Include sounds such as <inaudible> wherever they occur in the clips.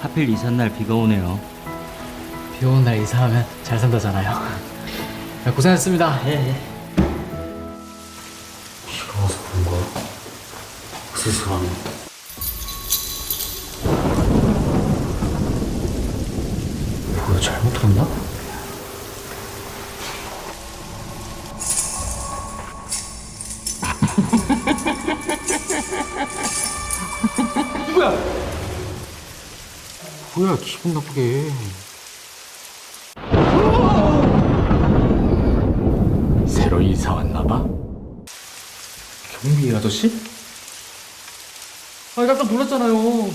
하필 이삿날 비가 오네요. 비 오는 날 이사하면 잘 산다잖아요. 야, 고생했습니다. 예, 예. 비가 와서 그런가? 쓸쓸하네. 뭐야, 잘못 들었나? 뭐야, 기분 나쁘게. 새로 이사 왔나봐? 경비 아저씨? 아, 깜짝 놀랐잖아요.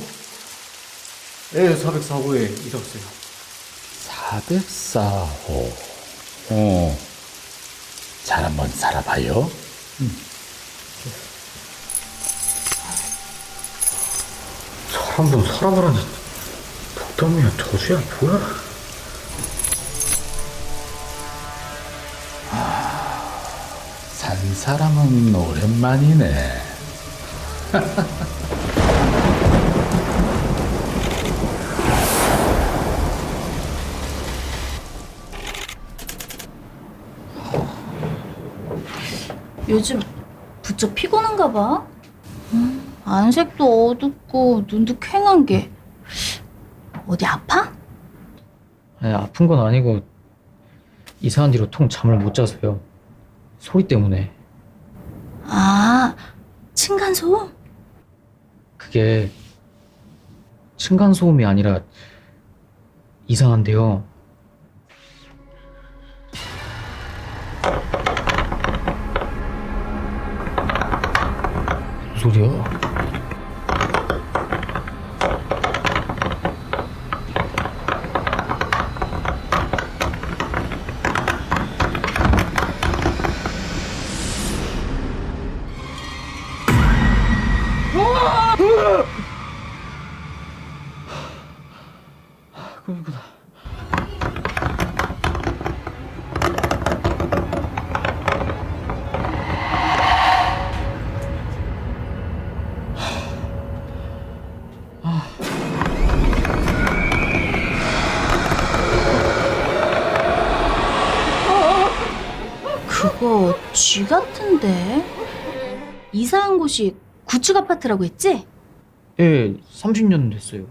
예, 404호에 이사 왔어요. 404호. 어. 잘 한번 살아봐요. 사람 좀 살아보라니. 독담이야, 저주야, 뭐야? 산 사람은 오랜만이네. <laughs> 요즘 부쩍 피곤한가 봐. 음, 안색도 어둡고 눈도 퀭한 게 어디 아파? 아니, 아픈 건 아니고 이사한 뒤로 통 잠을 못 자서요. 소리 때문에. 아 층간소음? 그게 층간 소음이 아니라 이상한데요. 무슨 소리야? 그거구나. 그거 쥐 같은데 이사한 곳이 구축 아파트라고 했지? 예, 30년 됐어요.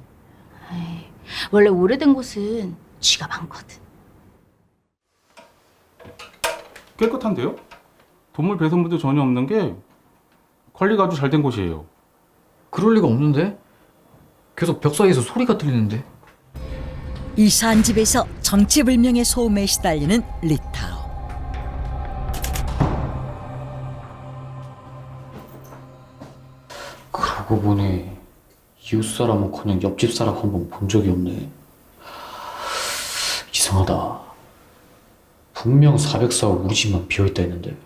에이, 원래 오래된 곳은 쥐가 많거든. 깨끗한데요? 동물 배송물도 전혀 없는 게 관리가 아주 잘 된 곳이에요. 그럴 리가 없는데? 계속 벽 사이에서 소리가 들리는데. 이사한 집에서 정체불명의 소음에 시달리는 리타오. 그러고 보니 이웃 사람은 그냥 옆집 사람 한 번 본 적이 없네. 이상하다. 분명 404호 우리 집만 비어있다 했는데.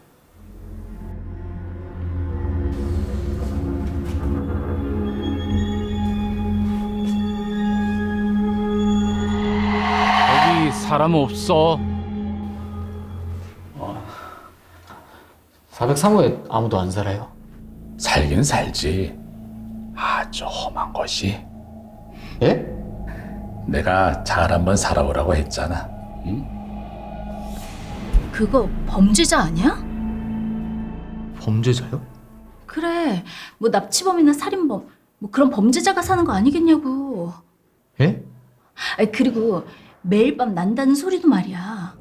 여기 사람 없어. 403호에 아무도 안 살아요? 살긴 살지. 아주 험한 것이. 예? 내가 잘 한번 살아보라고 했잖아. 그거 범죄자 아니야? 범죄자요? 그래, 뭐 납치범이나 살인범, 뭐 그런 범죄자가 사는 거 아니겠냐고. 예? 아니, 그리고 매일 밤 난다는 소리도 말이야.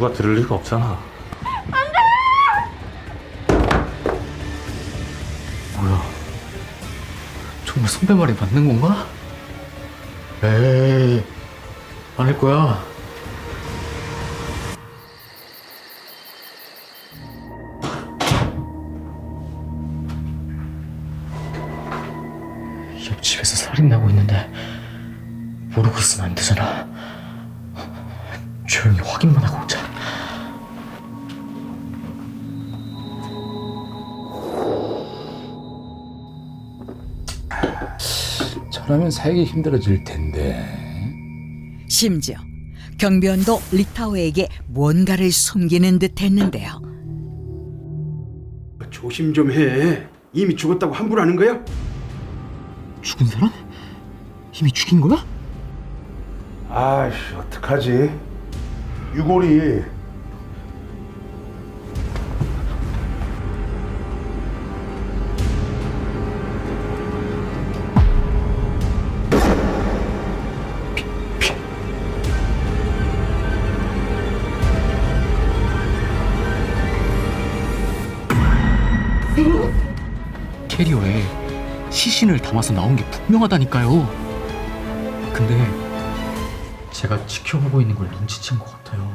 누가 들을 리가 없잖아. 뭐야? 정말 선배 말이 맞는 건가? 에이, 아닐 거야. 옆집에서 살인 나고 있는데 모르고 있으면 안 되잖아. 조용히 확인만 하고 오자. 저러면 살기 힘들어질 텐데. 심지어 경비원도 리타오에게 뭔가를 숨기는 듯했는데요. 조심 좀 해. 이미 죽었다고 함부로 하는 거야? 죽은 사람? 이미 죽인 거야? 아이씨 어떡하지 유골이 캐리어에 시신을 담아서 나온 게 분명하다니까요. 근데 제가 지켜보고 있는 걸 눈치챈 것 같아요.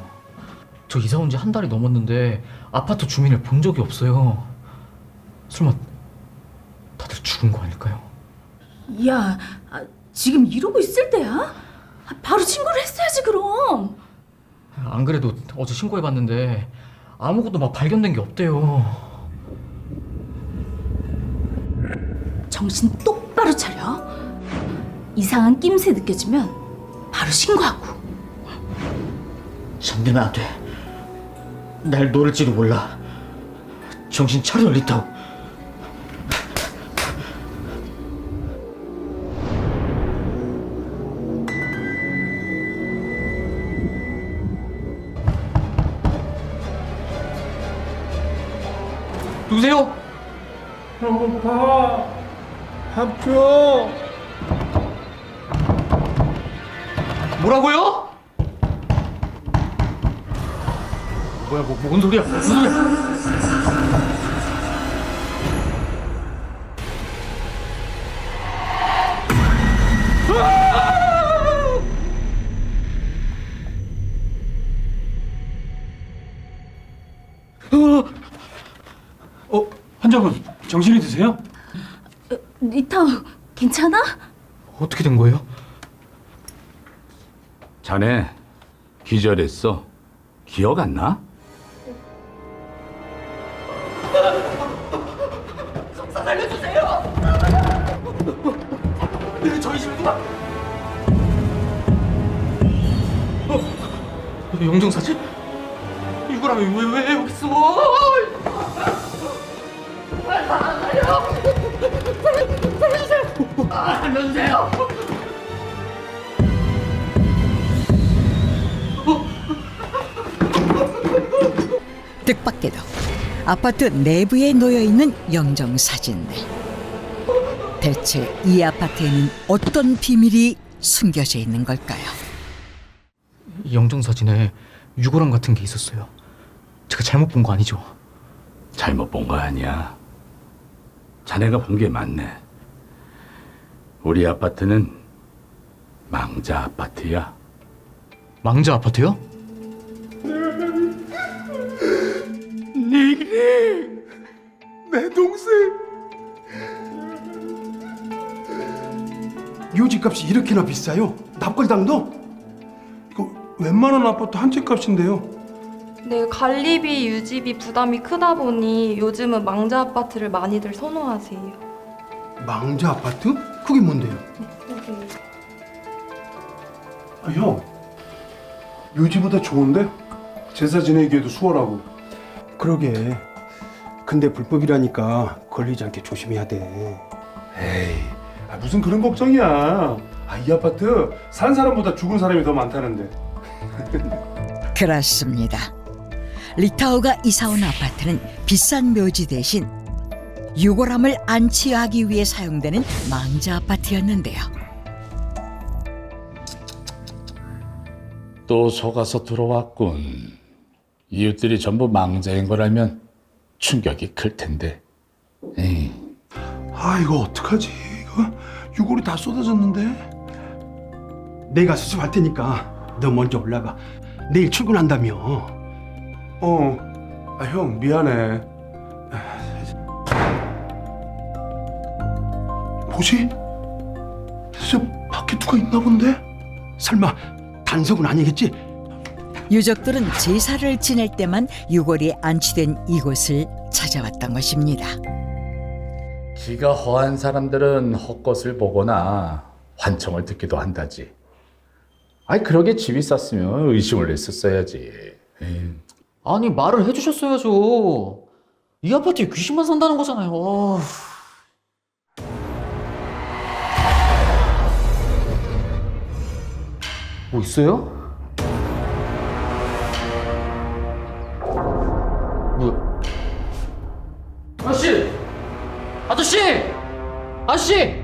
저 이사 온 지 한 달이 넘었는데 아파트 주민을 본 적이 없어요. 설마 다들 죽은 거 아닐까요? 야, 아, 지금 이러고 있을 때야? 아, 바로 신고를 했어야지 그럼. 안 그래도 어제 신고해봤는데 아무것도 막 발견된 게 없대요. 정신 똑바로 차려. 이상한 낌새 느껴지면 바로 신고하고. 잠들면 안 돼. 날 노릴지도 몰라. 정신 차려, 리타오. 누구세요? 합주 뭐라고요? 뭐야, 뭐, 뭔 소리야? 무슨 소리야? 어, 환자분 정신이 드세요? 리타오, 괜찮아? 어떻게 된 거예요? 자네 기절했어. 기억 안 나? 저희 집에 누가? 어? 영정 사진? 이거라면 왜, 왜 여기 있어? 뜻밖에도 아파트 내부에 놓여 있는 영정 사진들. 대체 이 아파트에는 어떤 비밀이 숨겨져 있는 걸까요? 영정 사진에 유골함 같은 게 있었어요. 제가 잘못 본 거 아니죠? 잘못 본 거 아니야. 자네가 본 게 맞네. 우리 아파트는 망자 아파트야. 망자 아파트요? 내 동생 요 집값이 이렇게나 비싸요? 납골당도? 이거 웬만한 아파트 한 채 값인데요 네, 관리비, 유지비 부담이 크다 보니 요즘은 망자 아파트를 많이들 선호하세요. 망자 아파트? 그게 뭔데요? 여기 아, 형 묘지보다 좋은데? 제사 지내기에도 수월하고 그러게. 근데 불법이라니까 걸리지 않게 조심해야 돼. 에이 아, 무슨 그런 걱정이야 아, 이 아파트 산 사람보다 죽은 사람이 더 많다는데 그렇습니다. 리타오가 이사온 아파트는 비싼 묘지 대신 유골함을 안치하기 위해 사용되는 망자 아파트였는데요. 또 속아서 들어왔군. 이웃들이 전부 망자인 걸 알면 충격이 클 텐데. 에이, 아 이거 어떡하지 이거 유골이 다 쏟아졌는데 내가 수습할 테니까 너 먼저 올라가. 내일 출근한다며. 어. 아, 형, 미안해. 뭐지? 저 밖에 누가 있나 본데? 설마 단석은 아니겠지? 유족들은 제사를 지낼 때만 유골이 안치된 이곳을 찾아왔던 것입니다. 기가 허한 사람들은 헛것을 보거나 환청을 듣기도 한다지. 아이 그러게 집이 쌌으면 의심을 했었어야지. 에이. 아니 말을 해주셨어야죠. 이 아파트에 귀신만 산다는 거잖아요. 어우. 뭐 있어요? 뭐야? 아저씨! 아저씨! 아저씨!